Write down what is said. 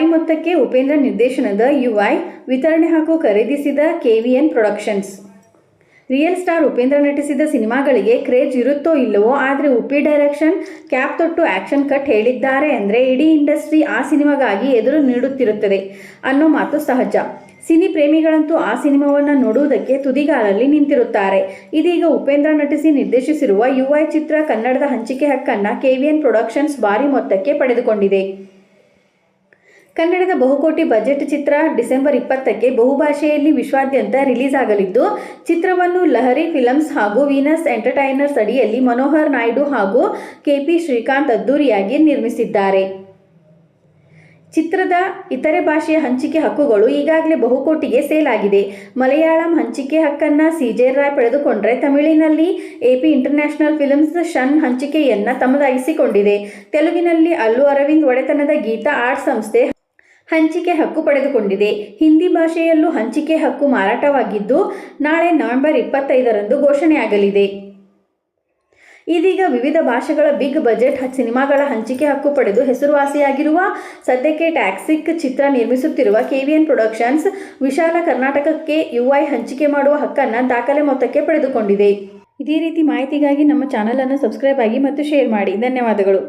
ಭಾರಿ ಮೊತ್ತಕ್ಕೆ ಉಪೇಂದ್ರ ನಿರ್ದೇಶನದ ಯುಐ ವಿತರಣೆ ಹಾಗೂ ಖರೀದಿಸಿದ KVN productions. Real star Upendra ನಟಿಸಿದ ಸಿನಿಮಾಗಳಿಗೆ ಕ್ರೇಜ್ ಇರುತ್ತೋ ಇಲ್ಲವೋ ಆದರೆ ಉಪ್ಪಿ ಡೈರೆಕ್ಷನ್, ಕ್ಯಾಪ್ ತೊಟ್ಟು ಆಕ್ಷನ್ ಕಟ್ ಹೇಳಿದ್ದಾರೆ ಅಂದರೆ ಇಡೀ ಇಂಡಸ್ಟ್ರಿ ಆ ಸಿನಿಮಾಗಾಗಿ ಎದುರು ನೀಡುತ್ತಿರುತ್ತದೆ ಅನ್ನೋ ಮಾತು ಸಹಜ. ಸಿನಿ ಪ್ರೇಮಿಗಳಂತೂ ಆ ಸಿನಿಮಾವನ್ನು ನೋಡುವುದಕ್ಕೆ ತುದಿಗಾಲಲ್ಲಿ ನಿಂತಿರುತ್ತಾರೆ. ಇದೀಗ ಉಪೇಂದ್ರ ನಟಿಸಿ ನಿರ್ದೇಶಿಸಿರುವ ಯುಐ ಚಿತ್ರ ಕನ್ನಡದ ಹಂಚಿಕೆ ಹಕ್ಕನ್ನು ಕೆವಿಎನ್ ಪ್ರೊಡಕ್ಷನ್ಸ್ ಭಾರಿ ಮೊತ್ತಕ್ಕೆ ಪಡೆದುಕೊಂಡಿದೆ. ಕನ್ನಡದ ಬಹುಕೋಟಿ ಬಜೆಟ್ ಚಿತ್ರ ಡಿಸೆಂಬರ್ ಇಪ್ಪತ್ತಕ್ಕೆ ಬಹುಭಾಷೆಯಲ್ಲಿ ವಿಶ್ವಾದ್ಯಂತ ರಿಲೀಸ್ ಆಗಲಿದ್ದು ಚಿತ್ರವನ್ನು ಲಹರಿ ಫಿಲಮ್ಸ್ ಹಾಗೂ ವೀನಸ್ ಎಂಟರ್ಟೈನರ್ಸ್ ಅಡಿಯಲ್ಲಿ ಮನೋಹರ್ ನಾಯ್ಡು ಹಾಗೂ ಕೆಪಿ ಶ್ರೀಕಾಂತ್ ಅದ್ದೂರಿಯಾಗಿ ನಿರ್ಮಿಸಿದ್ದಾರೆ. ಚಿತ್ರದ ಇತರೆ ಭಾಷೆಯ ಹಂಚಿಕೆ ಹಕ್ಕುಗಳು ಈಗಾಗಲೇ ಬಹುಕೋಟಿಗೆ ಸೇಲ್ ಆಗಿದೆ. ಮಲಯಾಳಂ ಹಂಚಿಕೆ ಹಕ್ಕನ್ನು ಸಿಜೆ ರಾಯ್ ಪಡೆದುಕೊಂಡರೆ ತಮಿಳಿನಲ್ಲಿ ಎಪಿ ಇಂಟರ್ನ್ಯಾಷನಲ್ ಫಿಲ್ಮ್ಸ್ ಶನ್ ಹಂಚಿಕೆಯನ್ನು ತಮ್ಮದಾಗಿಸಿಕೊಂಡಿದೆ ತೆಲುಗಿನಲ್ಲಿ ಅಲ್ಲು ಅರವಿಂದ್ ಒಡೆತನದ ಗೀತಾ ಆರ್ಟ್ ಸಂಸ್ಥೆ ಹಂಚಿಕೆ ಹಕ್ಕು ಪಡೆದುಕೊಂಡಿದೆ. ಹಿಂದಿ ಭಾಷೆಯಲ್ಲೂ ಹಂಚಿಕೆ ಹಕ್ಕು ಮಾರಾಟವಾಗಿದ್ದು, ನಾಳೆ ನವೆಂಬರ್ ಇಪ್ಪತ್ತೈದರಂದು ಘೋಷಣೆಯಾಗಲಿದೆ. ಇದೀಗ ವಿವಿಧ ಭಾಷೆಗಳ ಬಿಗ್ ಬಜೆಟ್ ಸಿನಿಮಾಗಳ ಹಂಚಿಕೆ ಹಕ್ಕು ಪಡೆದು ಹೆಸರುವಾಸಿಯಾಗಿರುವ ಸದ್ಯಕ್ಕೆ ಟ್ಯಾಕ್ಸಿಕ್ ಚಿತ್ರ ನಿರ್ಮಿಸುತ್ತಿರುವ ಕೆವಿಎನ್ ಪ್ರೊಡಕ್ಷನ್ಸ್, ವಿಶಾಲ ಕರ್ನಾಟಕಕ್ಕೆ ಯುಐ ಹಂಚಿಕೆ ಮಾಡುವ ಹಕ್ಕನ್ನು ದಾಖಲೆ ಮೊತ್ತಕ್ಕೆ ಪಡೆದುಕೊಂಡಿದೆ. ಇದೇ ರೀತಿ ಮಾಹಿತಿಗಾಗಿ ನಮ್ಮ ಚಾನಲನ್ನು ಸಬ್ಸ್ಕ್ರೈಬ್ ಆಗಿ ಮತ್ತು ಶೇರ್ ಮಾಡಿ. ಧನ್ಯವಾದಗಳು.